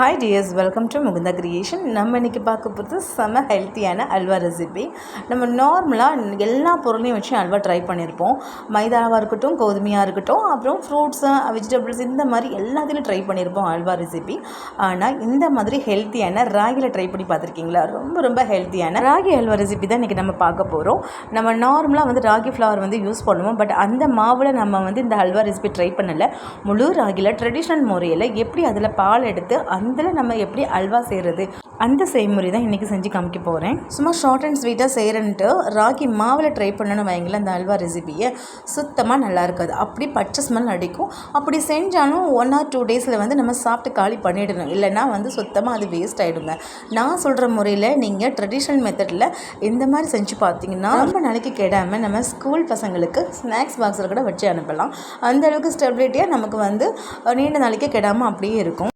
Hi dears welcome to Mukunda creation நம்ம இன்றைக்கி பார்க்க போகிறது செம ஹெல்த்தியான அல்வா ரெசிபி நம்ம நார்மலாக எல்லா பொருளையும் வச்சு அல்வா ட்ரை பண்ணியிருப்போம் மைதாவாக இருக்கட்டும் கோதுமையாக இருக்கட்டும் அப்புறம் ஃப்ரூட்ஸு வெஜிடபிள்ஸ் இந்த மாதிரி எல்லாத்திலையும் ட்ரை பண்ணியிருப்போம் அல்வா ரெசிபி ஆனால் இந்த மாதிரி ஹெல்த்தியான ராகியில் ட்ரை பண்ணி பார்த்துருக்கீங்களா? ரொம்ப ரொம்ப ஹெல்த்தியான ராகி அல்வா ரெசிபி தான் இன்றைக்கி நம்ம பார்க்க போகிறோம் நம்ம நார்மலாக வந்து ராகி ஃப்ளவர் வந்து யூஸ் பண்ணுவோம். பட் அந்த மாவில் நம்ம வந்து இந்த அல்வா ரெசிபி ட்ரை பண்ணலை. முழு ராகியில் ட்ரெடிஷ்னல் முறையில் எப்படி அதில் பால் எடுத்து அதில் நம்ம எப்படி அல்வா செய்கிறது? அந்த செய்முறை தான் இன்றைக்கி செஞ்சு காமிக்க போகிறேன். சும்மா ஷார்ட் அண்ட் ஸ்வீட்டாக செய்கிறேன்ட்டு ராகி மாவில் ட்ரை பண்ணணும்னு வைங்கள அந்த அல்வா ரெசிபியை சுத்தமாக நல்லா இருக்காது. அப்படி பச்சை ஸ்மெல் அடிக்கும். அப்படி செஞ்சாலும் ஒன் ஆர் டூ டேஸில் வந்து நம்ம சாப்பிட்டு காலி பண்ணிடணும். இல்லைன்னா வந்து சுத்தமாக அது வேஸ்ட் ஆகிடுங்க நான் சொல்கிற முறையில் நீங்கள் ட்ரெடிஷ்னல் மெத்தடில் இந்த மாதிரி செஞ்சு பார்த்தீங்கன்னா ரொம்ப நாளைக்கு கெடாமல் நம்ம ஸ்கூல் பசங்களுக்கு ஸ்நாக்ஸ் பாக்ஸில் கூட வச்சு அனுப்பலாம். அந்த அளவுக்கு ஸ்டெபிலிட்டியாக நமக்கு வந்து நீண்ட நாளைக்கு கெடாமல் அப்படியே இருக்கும்.